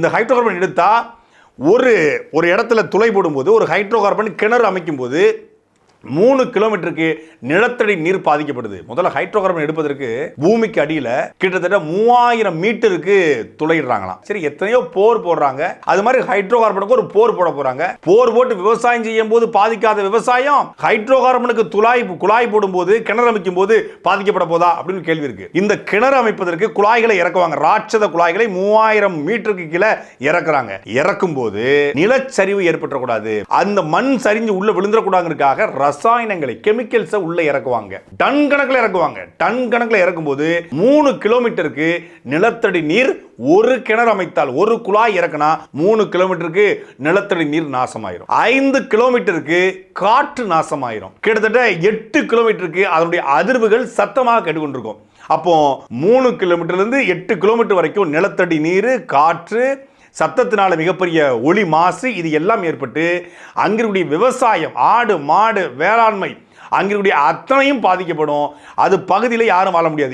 இந்த hydro carbon எடுத்தால் ஒரு ஒரு இடத்துல துளை போடும்போது ஒரு ஹைட்ரோ கார்பன் கிணறு அமைக்கும்போது மூணு கிலோமீட்டருக்கு நிலத்தடி நீர் பாதிக்கப்படுது. முதல்ல ஹைட்ரோ கார்பன் எடுப்பதற்கு பூமிக்கு அடியில கிட்டத்தட்ட மூவாயிரம் மீட்டருக்கு துளையிடுறாங்களாம். சரி எத்தனையோ போர் போடுறாங்க. அது மாதிரி ஹைட்ரோ கார்பனுக்கு ஒரு போர் போட போறாங்க. போர் போட்டு விவசாயம் செய்யும் போது பாதிக்காத விவசாயம் ஹைட்ரோ கார்பனுக்கு துளாய் குழாய் போடும்போது கிணறு அமைக்கும் போது பாதிக்கப்பட போதா அப்படின்னு கேள்வி இருக்கு. இந்த கிணறு அமைப்பதற்கு குழாய்களை இறக்குவாங்க. ராட்சத குழாய்களை மூவாயிரம் மீட்டருக்கு கீழே இறக்குறாங்க. இறக்கும் போது நிலச்சரிவு ஏற்பட்டக்கூடாது அந்த மண் சரிஞ்சு உள்ள விழுந்துடக்கூடாதுக்காக ரசாயனங்களை கெமிக்கல்ஸை உள்ள இறக்குவாங்க. டன் கணக்கில் இறக்குவாங்க. டன் கணக்கில் இறக்கும்போது மூணு கிலோமீட்டருக்கு நிலத்தடி நீர் ஒரு கிணறு அமைத்தால் ஒரு குழாய் இறக்குனா மூணு கிலோமீட்டருக்கு நிலத்தடி நீர் நாசமாயிரும். ஐந்து கிலோமீட்டருக்கு காற்று நாசமாயிரும். கிட்டத்தட்ட எட்டு கிலோமீட்டருக்கு அதனுடைய அதிர்வுகள் சத்தமாக கேட்டுக்கொண்டிருக்கும். அப்போ மூணு கிலோமீட்டர்லேருந்து எட்டு கிலோமீட்டர் வரைக்கும் நிலத்தடி நீர் காற்று சத்தத்தினால மிகப்பெரிய ஒளி மாசு இது எல்லாம் ஏற்பட்டு அங்கிருக்கூடிய விவசாயம் ஆடு மாடு வேளாண்மை அங்கிருடைய அத்தனையும் பாதிக்கப்படும். அது பகுதியில் யாரும் வாழ முடியாது.